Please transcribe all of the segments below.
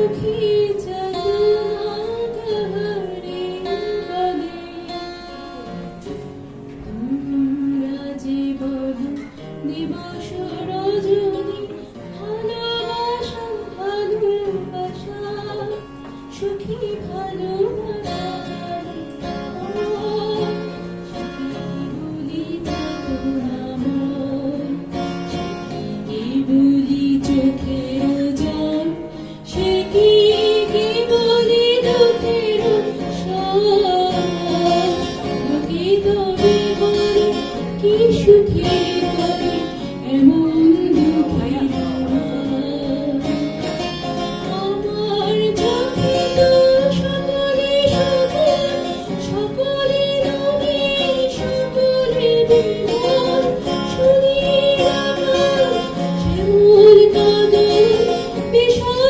to keep বিষয়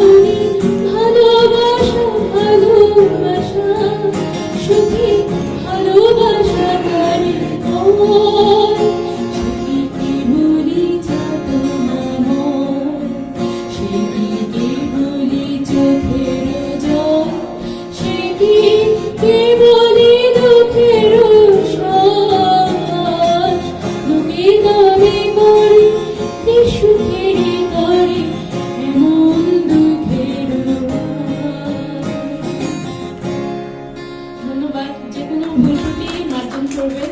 you. ধন্যবাদ যে কোনো ভুল মার্জন করবেন